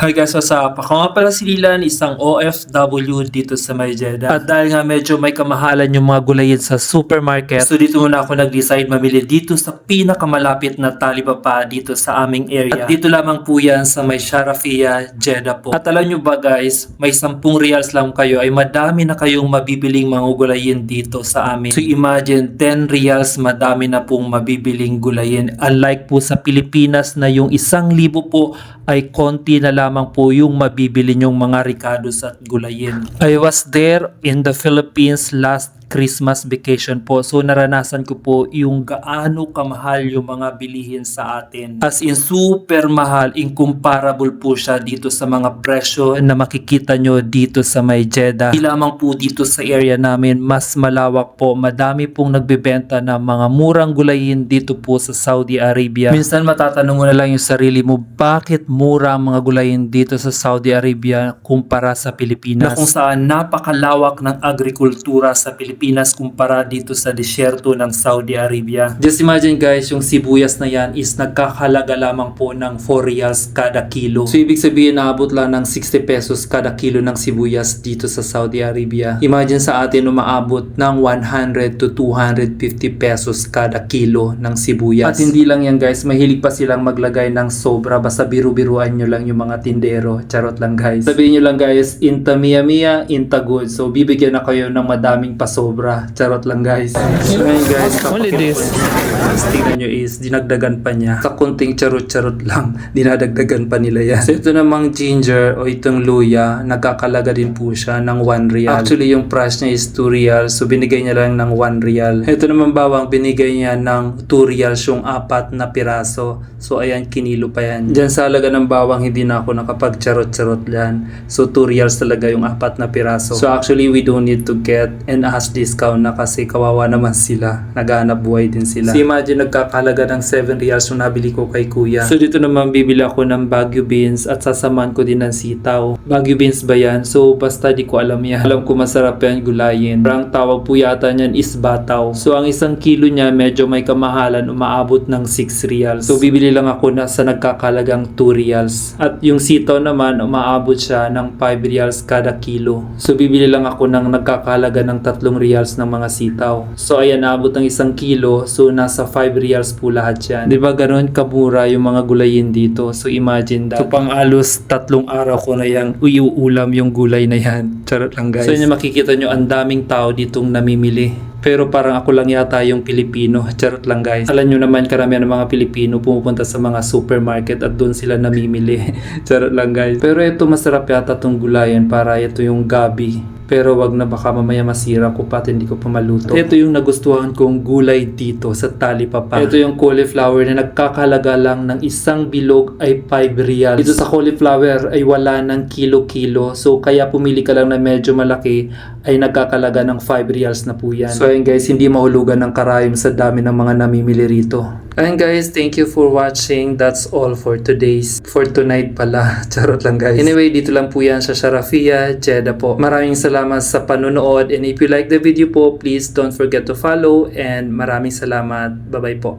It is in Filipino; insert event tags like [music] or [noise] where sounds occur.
Hi guys, what's up? Ako nga pala si Lilan, isang OFW dito sa May Jeddah. At dahil nga medyo may kamahalan yung mga gulayin sa supermarket, so dito muna ako nag-decide mamili dito sa pinakamalapit na talipapa dito sa aming area. At dito lamang po yan sa May Sharafia, Jeddah po. At alam nyo ba guys, may 10 reals lang kayo ay madami na kayong mabibiling mga gulayin dito sa amin. So imagine, 10 reals madami na pong mabibiling gulayin. Unlike po sa Pilipinas na yung isang libo po ay konti na lamang po yung mabibili nyong mga ricados at gulayin. I was there in the Philippines last Christmas vacation po. So naranasan ko po yung gaano kamahal yung mga bilihin sa atin. As in super mahal, incomparable po siya dito sa mga presyo na makikita nyo dito sa may Jeddah. Lamang po dito sa area namin, mas malawak po. Madami pong nagbebenta ng mga murang gulayin dito po sa Saudi Arabia. Minsan matatanong mo na lang yung sarili mo, bakit mura ang mga gulayin dito sa Saudi Arabia kumpara sa Pilipinas? Na kung saan napakalawak ng agrikultura sa Pilipinas kumpara dito sa disyerto ng Saudi Arabia. Just imagine guys, yung sibuyas na yan is nagkakalaga lamang po ng 4 reals kada kilo. So ibig sabihin naabot lang ng 60 pesos kada kilo ng sibuyas dito sa Saudi Arabia. Imagine sa atin umaabot ng 100 to 250 pesos kada kilo ng sibuyas. At hindi lang yan guys, mahilig pa silang maglagay ng sobra basta biru-biruan nyo lang yung mga tindero. Charot lang guys. Sabihin nyo lang guys, inta mia mia, inta good. So bibigyan na kayo ng madaming pasobra. Charot lang guys. So ngayon guys, Only this. Tapos tingnan nyo is, dinagdagan pa niya. Sa kunting charot-charot lang, [laughs] dinadagdagan pa nila yan. So ito namang ginger o itong luya, nagkakalaga din po siya ng 1 real. Actually, yung price niya is 2 real. So binigay niya lang ng 1 real. Ito naman bawang, binigay niya ng 2 reals yung apat na piraso. So ayan, kinilo pa yan. Diyan sa halaga ng bawang, hindi na ako nakapag-charot-charot yan. So 2 reals talaga yung apat na piraso. So actually, we don't need to get and ask discount na kasi kawawa naman sila. Naghanap buhay din sila. So imagine nagkakalaga ng 7 reals yung nabili ko kay kuya. So dito naman bibili ako ng Baguio beans at sasamahan ko din ng sitaw. Baguio beans ba yan? So basta di ko alam yan. Alam ko masarap yan gulayin. Parang tawag po yata niyan is bataw. So ang isang kilo niya medyo may kamahalan umaabot ng 6 reals. So bibili lang ako na sa nagkakalagang 2 reals. At yung sitaw naman umaabot siya ng 5 reals kada kilo. So bibili lang ako ng nagkakalaga ng 3 reals ng mga sitaw. So ayan, naabot ng isang kilo. So nasa 5 reals po lahat yan. Di ba ganun kamura yung mga gulayin dito? So imagine that. So pang alos tatlong araw ko na yung uyuulam yung gulay na yan. Charot lang guys. So yun yung makikita nyo, ang daming tao ditong namimili. Pero parang ako lang yata yung Pilipino. Charot lang guys. Alam nyo naman karamihan ng mga Pilipino pumupunta sa mga supermarket at doon sila namimili. [laughs] Charot lang guys. Pero ito masarap yata tong gulayan para ito yung gabi. Pero wag na baka mamaya masira ko pa at hindi ko pa maluto. Ito yung nagustuhan kong gulay dito sa talipapa. Ito yung cauliflower na nagkakalaga lang ng isang bilog ay 5 reals. Dito sa cauliflower ay wala ng kilo-kilo. So kaya pumili ka lang na medyo malaki ay nagkakalaga ng 5 reals na po yan. So ayun guys, hindi mahulugan ng karayom sa dami ng mga namimili rito. Ayun guys, thank you for watching. That's all for today's, for tonight pala. [laughs] Charot lang guys. Anyway, dito lang po yan sa Sharafia, Jeddah po. Maraming salamat sa panonood and if you like the video po, please don't forget to follow and maraming salamat. Bye-bye po.